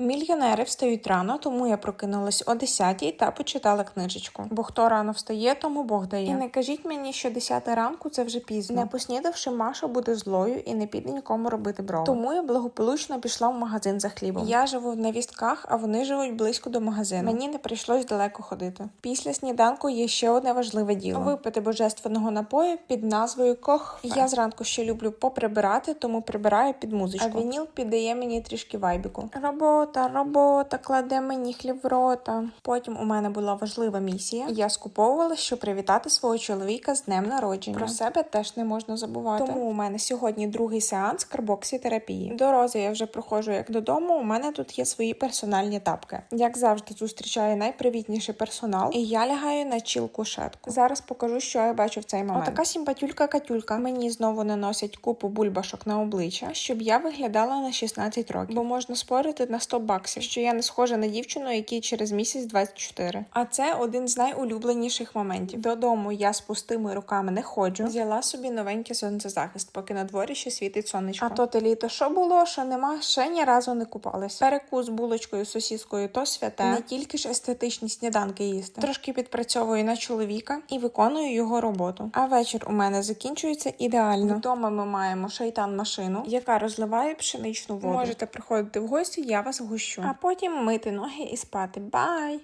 Мільйонери встають рано, тому я прокинулась о 10 та почитала книжечку. Бо хто рано встає, тому Бог дає. І не кажіть мені, що 10 ранку це вже пізно. Не поснідавши, Маша буде злою і не піде нікому робити брови. Тому я благополучно пішла в магазин за хлібом. Я живу в навістках, а вони живуть близько до магазину. Мені не прийшлось далеко ходити. Після сніданку є ще одне важливе діло: випити божественного напою під назвою Кох. Я зранку ще люблю поприбирати, тому прибираю під музичку. А вініл піддає мені трішки вайбіку. Робота, робота, кладе мені хліб в рота. Потім у мене була важлива місія. Я скуповувала, щоб привітати свого чоловіка з днем народження. Про себе теж не можна забувати. Тому у мене сьогодні другий сеанс карбоксітерапії. Дорозі я вже проходжу як додому. У мене тут є свої персональні тапки. Як завжди, зустрічаю найпривітніший персонал, і я лягаю на чіл кушетку. Зараз покажу, що я бачу в цей момент. Отака симпатюлька Катюлька. Мені знову наносять купу бульбашок на обличчя, щоб я виглядала на 16 років. Бо можна спорити на 100 баксів, що я не схожа на дівчину, якій через місяць 24. А це один з найулюбленіших моментів. Додому я з пустими руками не ходжу. Взяла собі новенький сонцезахист, поки на дворі ще світить сонечко. А то те літо що було, що нема, ще ні разу не купалась. Перекус булочкою, сосіскою то святе. Не тільки ж естетичні сніданки їсти. Трошки підпрацьовую на чоловіка і виконую його роботу. А вечір у мене закінчується ідеально. Вдома ми маємо шайтан машину, яка розливає пшеничну воду. Можете приходити в гості, я вас гощу. А потім мити ноги і спати. Бай!